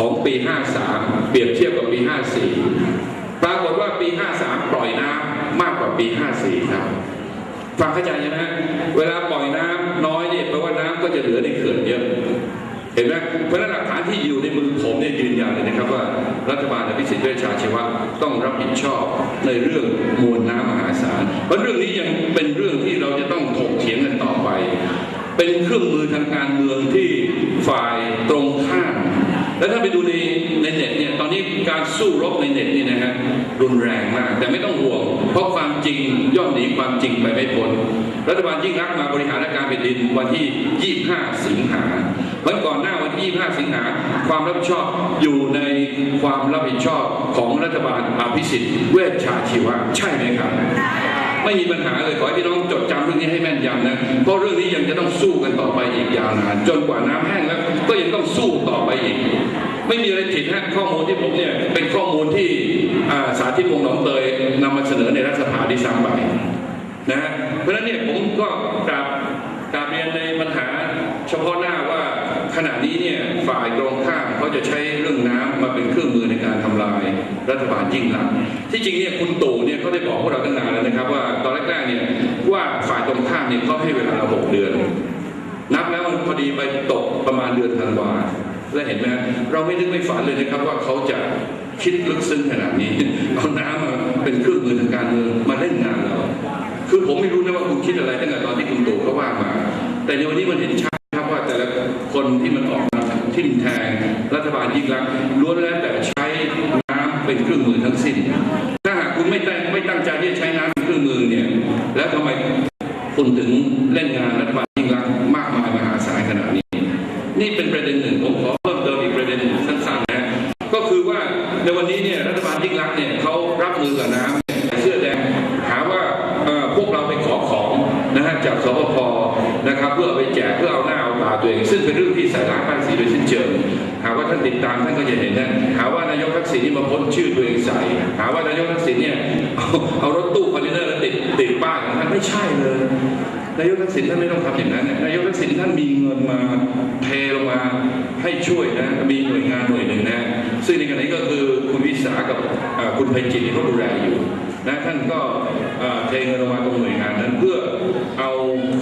ของปี 53 เปรียบเทียบกับปี 54 ปรากฏว่าปี 53 ปล่อยน้ำมากกว่าปี 54 ครับฟังเข้าใจใช่ไหมเวลาปล่อยน้ำน้อยเนี่ยแปลว่าน้ำก็จะเหลือในเขื่อนเยอะเห็นไหมเพราะหลักฐานที่อยู่ในมือผมเนี่ยยืนยันเลยนะครับว่ารัฐบาลอภิสิทธิ์เวชชาชีวะต้องรับผิดชอบในเรื่องมวลน้ำมหาศาลเพราะเรื่องนี้ยังเป็นเรื่องที่เราจะต้องถกเถียงกันต่อไป เป็นเครื่องมือทางการเมืองที่ฝ่ายตรงข้าม แล้วถ้าไปดูในในเน็ตเนี่ยตอนนี้การสู้รบในเน็ตนี่นะฮะรุนแรงมาก แต่ไม่ต้องห่วง เพราะความจริงย่อมหนีความจริงไปไม่พ้นรัฐบาลยิ่งรักมาบริหารราชการแผ่นดินวันที่ 25 สิงหาวันก่อนหน้าวันที่ 25 สิงหาความรับผิดชอบอยู่ในความรับผิดชอบของรัฐบาลอภิสิทธิ์เวชชาชีวะใช่ไหมครับ ไม่มีปัญหาเลยขอให้พี่น้องจดจำเรื่องนี้ให้แม่นยำนะเพราะเรื่องนี้ยังจะต้องสู้กันต่อไปอีกยาวนานจนกว่าน้ำแห้งแล้ว ก็ยังต้องสู้ต่อไปอีก ไม่มีอะไรผิดนะข้อมูลที่ผมเนี่ยเป็นข้อมูลที่สาธิตวงศ์หนองเตยนำมาเสนอในรัฐสภาที่ซ้ำไปนะฮะเพราะฉะนั้นเนี่ยผมก็กราบกราบเรียนในปัญหา เฉพาะหน้าว่าขณะนี้เนี่ยฝ่ายตรงข้ามเขาจะใช้เรื่องน้ำมาเป็นเครื่อง รัฐบาลยิ่งรักที่จริงเนี่ยคุณตู่เนี่ยเขาได้บอกพวกเราตั้งนานแล้วนะครับ ว่าตอนแรกๆเนี่ยว่าฝ่ายตรงข้ามเนี่ยเขาให้เวลาเราหกเดือน นับแล้วมันพอดีไปตกประมาณเดือนธันวาแล้วเห็นไหมเราไม่นึกไม่ฝันเลยนะครับว่าเขาจะคิดลึกซึ้งขนาดนี้เอาน้ำมาเป็นเครื่องมือทางการเมืองมาเล่นงานเราคือผมไม่รู้นะว่าคุณคิดอะไรตั้งแต่ตอนที่คุณตู่เขาว่ามา แต่ในวันนี้มันเห็นชัด แล้วทำไมคุณถึงเล่นงานรัฐบาลยิ่งรักมากมายมหาศาลขนาดนี้ นี่เป็นประเด็นหนึ่งผมขอเพิ่มเติมอีกประเด็นหนึ่งสั้นๆนะก็คือว่าในวันนี้เนี่ยรัฐบาลยิ่งรักเนี่ยเขารับมือกับน้ำเนี่ยเสื้อแดงหาว่าเออพวกเราไปขอของนะฮะจากสปปนะครับเพื่อไปแจกเพื่อเอาหน้าเอาตาตัวเองซึ่งเป็นเรื่องที่ส่ร้ายป้ายสีโดยสิ้นเชิงหาว่าท่านติดตามท่านก็จะเห็นนะหาว่านายกทักษิณนี่มาพ้นชื่อตัวเองใส่หาว่านายกทักษิณเนี่ยเอาเอารถตู้คอนเทนเนอร์ ไม่ใช่เลย นายกทักษิณท่านไม่ต้องทำอย่างนั้น นายกทักษิณท่านมีเงินมาเทลงมาให้ช่วยนะ มีหน่วยงานหน่วยหนึ่งนะ ซึ่งในขณะนี้ก็คือคุณวิสากับคุณไพจิตเขาดูแลอยู่นะท่านก็เทเงินลงมาตรงหน่วยงานนั้นเพื่อเอา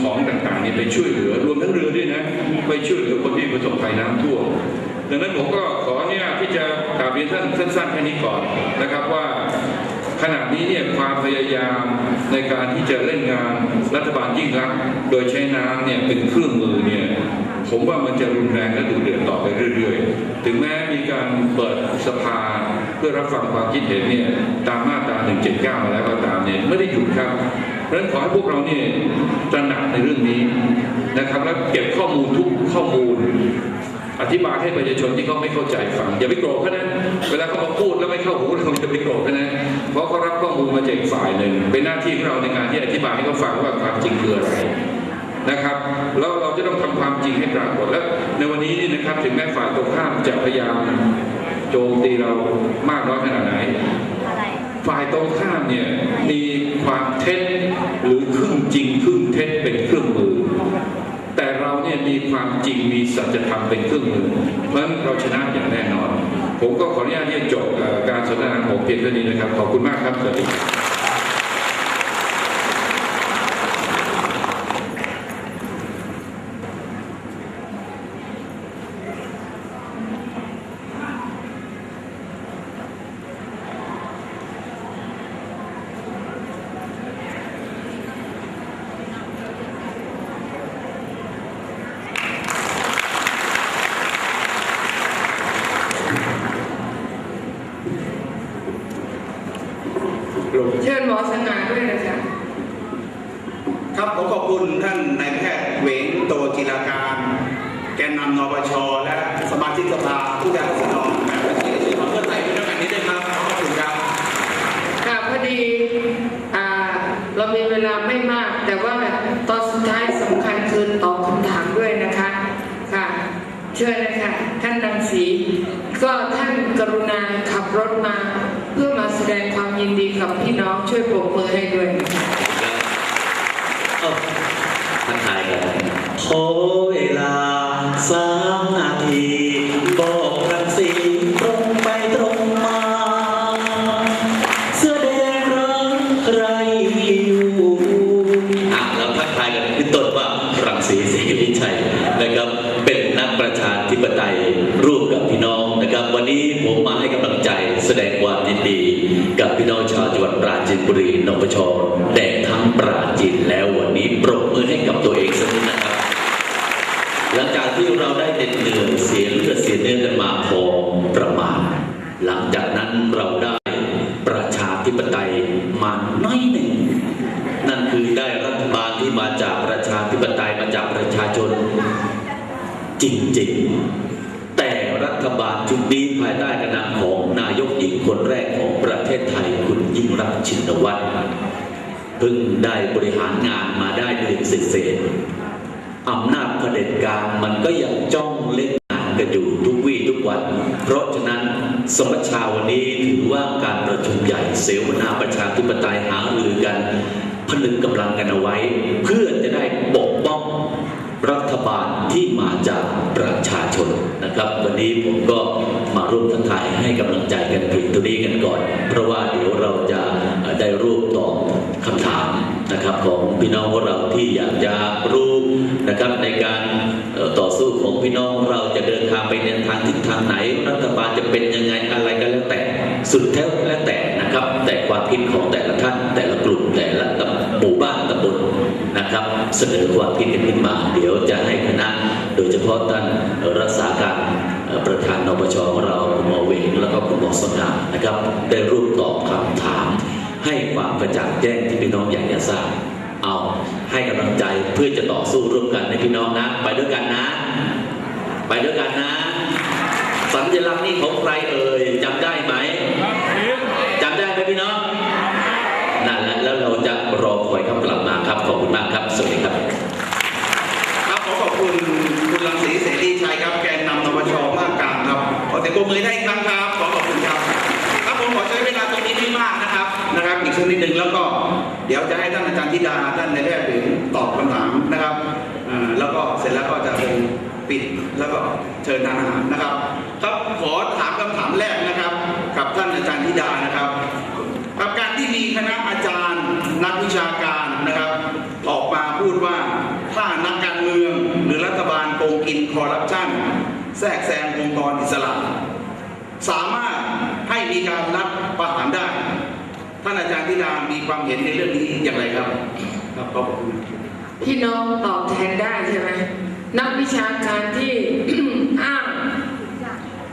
ของต่างๆนี่ไปช่วยเหลือรวมทั้งเรือด้วยนะไปช่วยเหลือคนที่ประสบภัยน้ำท่วมดังนั้นผมก็ขออนุญาตที่จะกราบเรียนท่านสั้นๆแค่นี้ก่อนนะครับว่า ขณะนี้เนี่ยความพยายามในการที่จะเล่นงานรัฐบาลยิ่งรักโดยใช้น้ำเนี่ยเป็นเครื่องมือเนี่ยผมว่ามันจะรุนแรงและดุเดือดต่อไปเรื่อยๆ ถึงแม้มีการเปิดสภาเพื่อรับฟังความคิดเห็นเนี่ยตามมาตรา 179 มาแล้วก็ตามเนี่ยไม่ได้หยุดครับเพราะฉะนั้นขอให้พวกเราเนี่ยตระหนักในเรื่องนี้นะครับและเก็บข้อมูลทุกข้อมูล อธิบายให้ประชาชนที่เขาไม่เข้าใจฟังอย่าไปโกรธเขานะ เวลาเขามาพูดแล้วไม่เข้าหูเราอย่าไปโกรธเขานะเพราะเขารับข้อมูลมาจากฝ่ายหนึ่ง เป็นหน้าที่ของเราในการที่อธิบายให้เขาฟังว่าความจริงคืออะไรนะครับแล้วเราจะต้องทำความจริงให้ปรากฏแล้วในวันนี้นี่นะครับถึงแม้ฝ่ายตรงข้ามจะพยายามโจมตีเรามากน้อยขนาดไหน ฝ่ายตรงข้ามเนี่ยมีความเท็จหรือครึ่งจริงครึ่งเท็จเป็นเครื่องมือ แต่เราเนี่ยมีความจริงมีสัจธรรมเป็นเครื่องมือ เพราะฉะนั้นเราชนะอย่างแน่นอน ผมก็ขออนุญาตที่จะจบการสนทนาของผมเพียงเท่านี้นะครับ ขอบคุณมากครับสวัสดี หมอสง่าด้วยนะคะครับผมขอบคุณท่านนายแพทย์เหวงโตจิราการ แกนนำนปชและสมาชิกสภาผู้แทนราษฎรแบบบัญชีรายชื่อพรรคเพื่อไทยด้วยกันนี้ด้วยครับขอบคุณครับค่ะพอดีอ่าเรามีเวลาไม่มาก แต่ว่าตอนสุดท้ายสำคัญคือตอบคำถามด้วยนะคะค่ะเชิญนะคะท่านดังศรีก็ท่านกรุินดีกับพี่น้องช่วยปกมือให้ด้วยทักทายกันขอเวลาสามนาที บอกรังสีตรงไปตรงมา เสื้อแดงรักใครอยู่อะเราทักทายกันพี่ต้นว่ารังสีเสรีชัย กับพี่น้องชาวจังหวัดปราจีนบุรีนปชแดกทั้งปราจีนแล้ววันนี้ปรบมือให้กับตัวเองสักนิดนะครับหลังจากที่เราได้เด็ดเหนื่อยเสียเลือดเสียเนื้อกันมาพอประมาณ หลังจากนั้นเราได้ประชาธิปไตยมาน้อยหนึ่ง นั่นคือได้รัฐบาลที่มาจากประชาธิปไตยมาจากประชาชน จริงๆ แต่รัฐบาลชุดนี้ภายใต้การนำของนายกหญิงคนแรก ศไทยคุณยิ่งรักษณ์ชินวัตรเพิ่งได้บริหารงานมาได้เดือนเศษอำนาจเผด็จการมันก็ยังจ้องเล่นงานกันอยู่ทุกวี่ทุกวัน เพราะฉะนั้นสมัชชาวันนี้ถือว่าการประชุมใหญ่เสวนาประชาธิปไตยหารือกันผนึกกำลังกันเอาไว้ เพื่อจะได้ปกป้องรัฐบาลที่มาจากประชาชนนะครับ วันนี้ผมก็าร่วมทักทายให้กำลังใจกันเพียงตัวนี้กันก่อน เพราะว่าเดี๋ยวเราจะได้รูปตอบคำถามนะครับของพี่น้องของเราที่อยากจะรู้นะครับในการต่อสู้ของพี่น้องเราจะเดินทางไปในทางทิศทางไหน รัฐบาลจะเป็นยังไงอะไรก็แล้วแต่สุดแท้แล้วแต่นะครับ แต่ความคิดของแต่ละท่าน แต่ละกลุ่มแต่ละหมู่บ้านตำบลนะครับ เสนอความคิดกันขึ้นมา เดี๋ยวจะให้คณะโดยเฉพาะท่านรักษาการ ประธานนปชของเราคุณหมอเวงแล้วก็คุณหมอสง่านะครับ ได้ร่วมตอบคำถาม ให้ความกระจ่างแจ้งที่พี่น้องอยากจะทราบเอาให้กำลังใจเพื่อจะต่อสู้ร่วมกันในพี่น้องนะ ไปด้วยกันนะ ไปด้วยกันนะ สัญลักษณ์นี้ของใครเอ่ย ครับขอถามคำถามแรกนะครับ กับท่านอาจารย์ธิดานะครับกับการที่มีคณะอาจารย์นักวิชาการนะครับ ออกมาพูดว่าถ้านักการเมืองหรือรัฐบาลโกงกินคอร์รัปชันแทรกแซงองค์กรอิสระ สามารถให้มีการรับประหารได้ ท่านอาจารย์ธิดามีความเห็นในเรื่องนี้อย่างไรครับครับขอบคุณพี่น้องตอบแทนได้ใช่ไหมนักวิชาการที่ อ้าง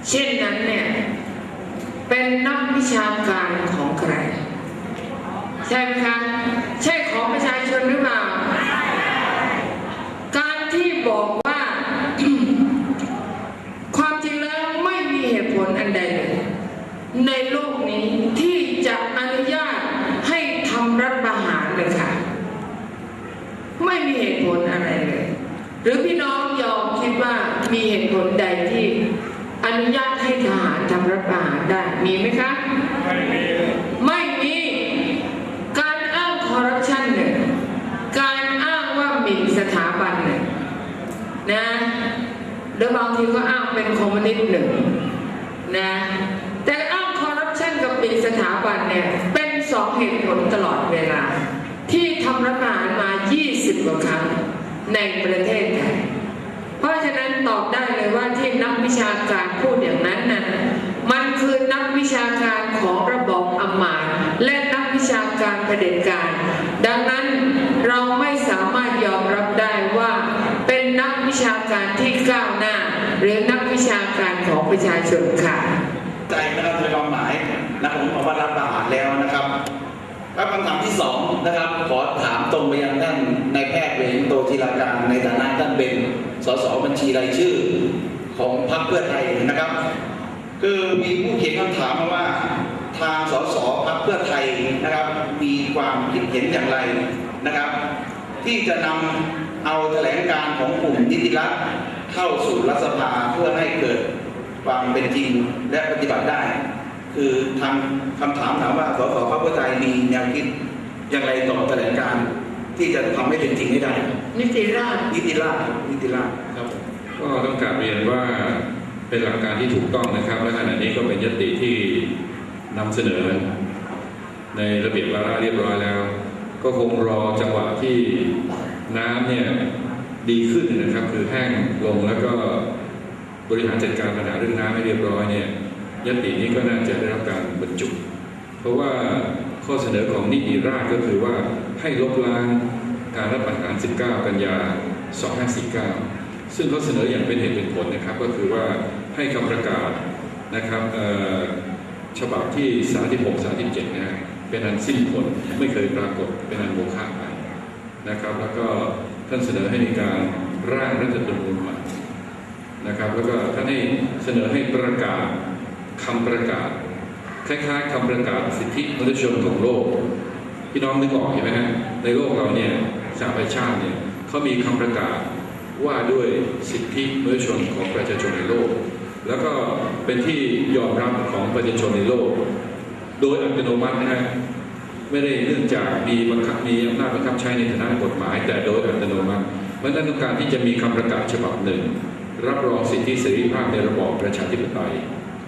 เช่นนั้นเนี่ย เป็นนักวิ ชาการของใคร ใช่ไหมคะใช่ของประชาชนหรือเปล่า การที่บอกว่า ความจริงแล้วไม่มีเหตุผลอันใดเลยในโลกนี้ที่จะอนุญาตให้ทำรัฐประหารเลยค่ะ ไม่มีเหตุผลอะไรเลย หรือพี่น้องยอมคิดว่ามีเหตุผลใดที่อนุญาตให้ทหารทำรัฐประหาร ได้มีไหมคะไม่มีการอ้างคอร์รัปชันเนี่ยการอ้างว่าหมิ่นสถาบันเนี่ยนะหรือบางทีก็อ้างเป็นคอมมิวนิสต์หนึ่งนะแต่อ้างคอร์รัปชันกับหมิ่นสถาบันเนี่ยเป็นสองเหตุผลตลอดเวลา ที่ทำรัฐประหารมา 20 กว่าครั้งในประเทศไทยเพราะฉะนั้นตอบได้เลยว่าที่นักวิชาการพูดอย่างนั้นนะ มันคือนักวิชาการของระบอบอำมาตย์และนักวิชาการเผด็จการ ดังนั้นเราไม่สามารถยอมรับได้ว่า เป็นนักวิชาการที่ก้าวหน้า หรือนักวิชาการของประชาชนค่ะใจนะครับในความหมายนะผมบอกว่ารับประหารแล้วนะครับครับคำถามที่สองนะครับ ขอถามตรงไปยังท่านนายแพทย์เวงโตจิราการในฐานะท่านเป็นสสบัญชีรายชื่อของพรรคเพื่อไทยนะครับ คือมีผู้เขียนคำถามมาว่าทางสสพรรคเพื่อไทยนะครับ มีความคิดเห็นอย่างไรนะครับ ที่จะนำเอาแถลงการของกลุ่มนิติรัฐเข้าสู่รัฐสภาเพื่อให้เกิดความเป็นจริงและปฏิบัติได้ คือทางคำถามถามว่าสสพรรคเพื่อไทยมีแนวคิดอย่างไรต่อแถลงการณ์ที่จะทำให้เป็นจริงให้ได้ นิติราชนิติราษฎร์นิติราษฎร์ครับผมก็ต้องกราบเรียนว่า เป็นหลักการที่ถูกต้องนะครับ และขณะนี้ก็เป็นยติที่นำเสนอ ในระเบียบวาระเรียบร้อยแล้ว ก็คงรอจังหวะที่น้ำเนี่ยดีขึ้นนะครับคือแห้งลงแล้วก็บริหารจัดการปัญหาเรื่องน้ำให้เรียบร้อยเนี่ยยตินี้ก็น่าจะได้รับการบรรจุ เพราะว่าข้อเสนอของนิติราชก็คือว่าให้ลบล้างการรัฐประหาร19 กันยา 2549 ซึ่งเขาเสนออย่างเป็นเหตุเป็นผลนะครับ ก็คือว่า ให้คำประกาศนะครับเอ่อฉบับที่ 36 37นะฮะเป็นอันสิ้นผลไม่เคยปรากฏเป็นอันโมฆะไปนะครับ แล้วก็ท่านเสนอให้มีการร่างรัฐธรรมนูญใหม่นะครับ แล้วก็ท่านให้เสนอให้ประกาศคำประกาศคล้ายๆคำประกาศสิทธิมนุษยชนของโลกพี่น้องนึกออกใช่ไหมฮะในโลกเราเนี่ยสหประชาติเนี่ยเขามีคำประกาศว่าด้วยสิทธิมนุษยชนของประชาชนในโลก แล้วก็เป็นที่ยอมรับของประชาชนในโลก โดยอัตโนมัตินะฮะไม่ได้เนื่องจากมีบังคับมีอำนาจบังคับใช้ในฐานะกฎหมาย แต่โดยอัตโนมัติเพราะนั้นต้องการที่จะมีคำประกาศฉบับหนึ่ง รับรองสิทธิเสรีภาพในระบอบประชาธิปไตย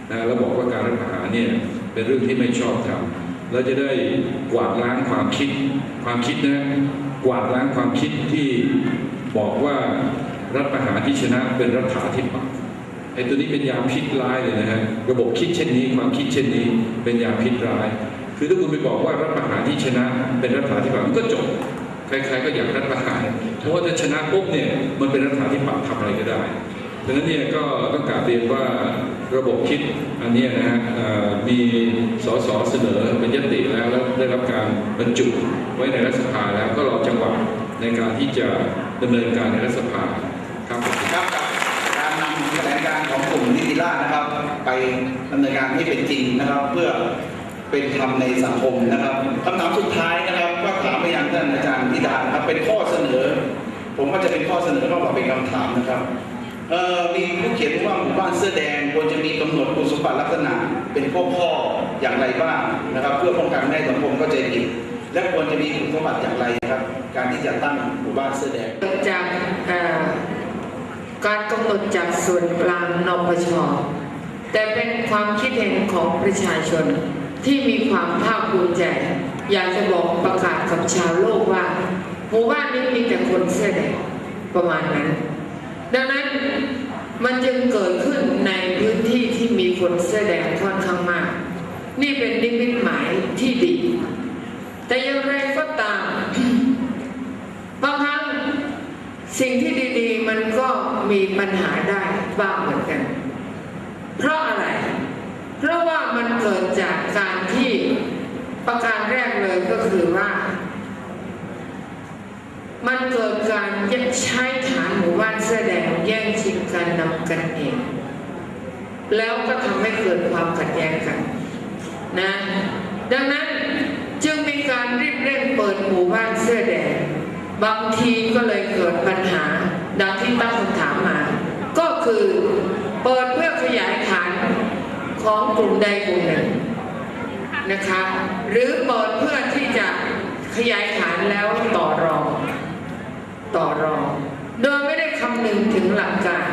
นะแล้วบอกว่าการรัฐประหารเนี่ยเป็นเรื่องที่ไม่ชอบทำแล้วจะได้กวาดล้างความคิด ความคิดนะกวาดล้างความคิดที่บอกว่ารัฐประหารที่ชนะเป็นรัฐาธิปัตย ไอ้ตัวนี้เป็นยาพิษร้ายเลยนะฮะระบบคิดเช่นนี้ความคิดเช่นนี้เป็นยาพิษร้าย คือถ้าคุณไปบอกว่ารัฐประหารที่ชนะ เป็นรัฐาธิปัตย์มันก็จบใครๆก็อยากรัฐประหารเพราะว่าถ้าชนะปุ๊บเนี่ยมันเป็นรัฐาธิปัตย์ทำอะไรก็ได้ดังนั้นเนี่ยก็ต้องกราบเรียนว่าระบบคิดอันนี้นะฮะเอ่อมีสสเสนอเป็นยติแล้วแล้วได้รับการบรรจุไว้ในรัฐสภาแล้วก็รอจังหวะในการที่จะดำเนินการในรัฐสภา กลุ่มนิติราษฎร์นะครับ ไปดำเนินการให้เป็นจริงนะครับ เพื่อเป็นธรรมในสังคมนะครับคำถามสุดท้ายนะครับก็ถามไปยังท่านอาจารย์ธิดาครับเป็นข้อเสนอ ผมว่าจะเป็นข้อเสนอมากกว่าเป็นคำถามนะครับเอ่อมีผู้เขียนว่าหมู่บ้านเสื้อแดงควรจะมีกำหนดคุณสมบัติลักษณะ เป็นข้อข้อๆอย่างไรบ้างนะครับ เพื่อป้องกันไม่ให้สังคมเข้าใจผิดและควรจะมีคุณสมบัติอย่างไรครับ การที่จะตั้งหมู่บ้านเสื้อแดงจากเอ่อ การกำหนดจากส่วนกลางนปชแต่เป็นความคิดเห็นของประชาชนที่มีความภาคภูมิใจ อยากจะบอกประกาศกับชาวโลกว่าหมู่บ้านนี้มีแต่คนเสื้อแดงประมาณนั้น ดังนั้นมันจึงเกิดขึ้นในพื้นที่ที่มีคนเสื้อแดงค่อนข้างมาก นี่เป็นนิมิตหมายที่ดี แต่อย่างไรก็ตามบางครั้งสิ่งที่ดี มันก็มีปัญหาได้บ้างเหมือนกัน เพราะอะไร เพราะว่ามันเกิดจากการที่ประการแรกเลยก็คือว่า มันเกิดการใช้ฐานหมู่บ้านเสื้อแดงแย่งชิงกันนำกันเอง แล้วก็ทำให้เกิดความขัดแย้งกันนะดังนั้นจึงมีการรีบเร่งเปิดหมู่บ้านเสื้อแดงบางทีก็เลยเกิดปัญหา ดังที่ตั้งคำถามมา ก็คือเปิดเพื่อขยายฐานของกลุ่มใดกลุ่มหนึ่งนะคะหรือเปิดเพื่อที่จะขยายฐานแล้วต่อรอง ต่อรอง โดยไม่ได้คำนึงถึงหลักการ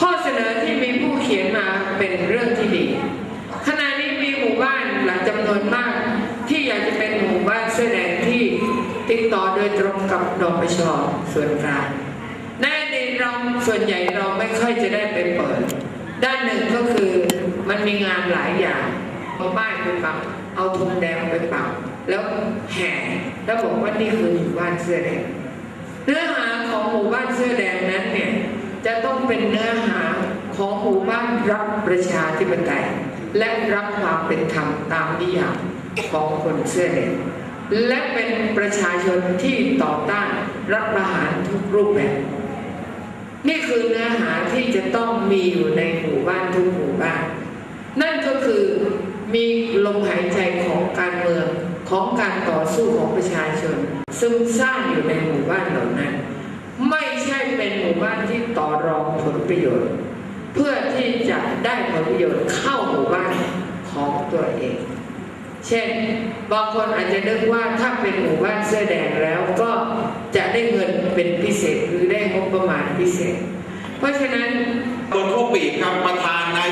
ข้อเสนอที่มีผู้เขียนมาเป็นเรื่องที่ดีขณะนี้มีหมู่บ้านหลายจำนวนมาก ที่อยากจะเป็นหมู่บ้านเสื้อแดงที่ติดต่อโดยตรงกับดปชส่วนกลางในอดีต เราส่วนใหญ่เราไม่ค่อยจะได้ไปเปิด ด้านหนึ่งก็คือมันมีงานหลายอย่างเอาป้ายไปปักเอาธงแดงไปปักแล้วแห่แล้วบอกว่านี่คือหมู่บ้านเสื้อแดงเนื้อหาของหมู่บ้านเสื้อแดงนั้นเนี่ยจะต้องเป็นเนื้อหาของหมู่บ้านรักประชาธิปไตยและรักความเป็นธรรมตามนิยามของคนเสื้อแดงและเป็นประชาชนที่ต่อต้านรัฐประหารทุกรูปแบบ นี่คือเนื้อหาที่จะต้องมีอยู่ในหมู่บ้านทุกหมู่บ้าน นั่นก็คือมีลมหายใจของการเมืองของการต่อสู้ของประชาชน ซึ่งสร้างอยู่ในหมู่บ้านเหล่านั้น ไม่ใช่เป็นหมู่บ้านที่ต่อรองผลประโยชน์ เพื่อที่จะได้ผลประโยชน์เข้าหมู่บ้านของตัวเอง เช่น บางคนอาจจะนึกว่าถ้าเป็นหมู่บ้านเสื้อแดงแล้วก็จะได้เงินเป็นพิเศษหรือได้งบประมาณพิเศษ เพราะฉะนั้นโดนเข้าปีกครับประธานนาย